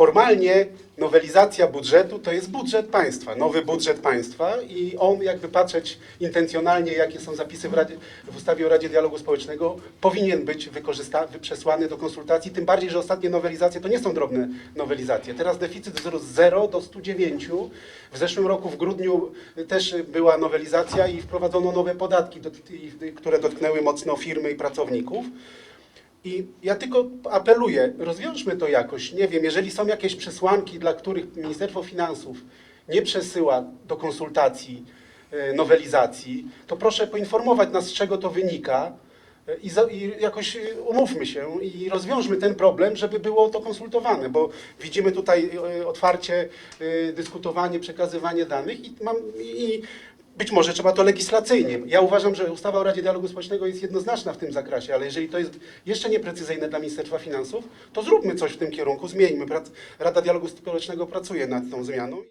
formalnie nowelizacja budżetu to jest budżet państwa, nowy budżet państwa i on, jakby patrzeć intencjonalnie, jakie są zapisy w, Radzie, w ustawie o Radzie Dialogu Społecznego, powinien być wykorzysta- przesłany do konsultacji, tym bardziej, że ostatnie nowelizacje to nie są drobne nowelizacje. Teraz deficyt wzrósł z 0 do 109. W zeszłym roku w grudniu też była nowelizacja i wprowadzono nowe podatki, które dotknęły mocno firmy i pracowników. I ja tylko apeluję, rozwiążmy to jakoś. Nie wiem, jeżeli są jakieś przesłanki, dla których Ministerstwo Finansów nie przesyła do konsultacji e, nowelizacji, to proszę poinformować nas, z czego to wynika e, i, jakoś e, umówmy się i rozwiążmy ten problem, żeby było to konsultowane, bo widzimy tutaj otwarcie dyskutowanie, przekazywanie danych i, mam, i być może trzeba to legislacyjnie. Ja uważam, że ustawa o Radzie Dialogu Społecznego jest jednoznaczna w tym zakresie, ale jeżeli to jest jeszcze nieprecyzyjne dla Ministerstwa Finansów, to zróbmy coś w tym kierunku, zmieńmy. Rada Dialogu Społecznego pracuje nad tą zmianą.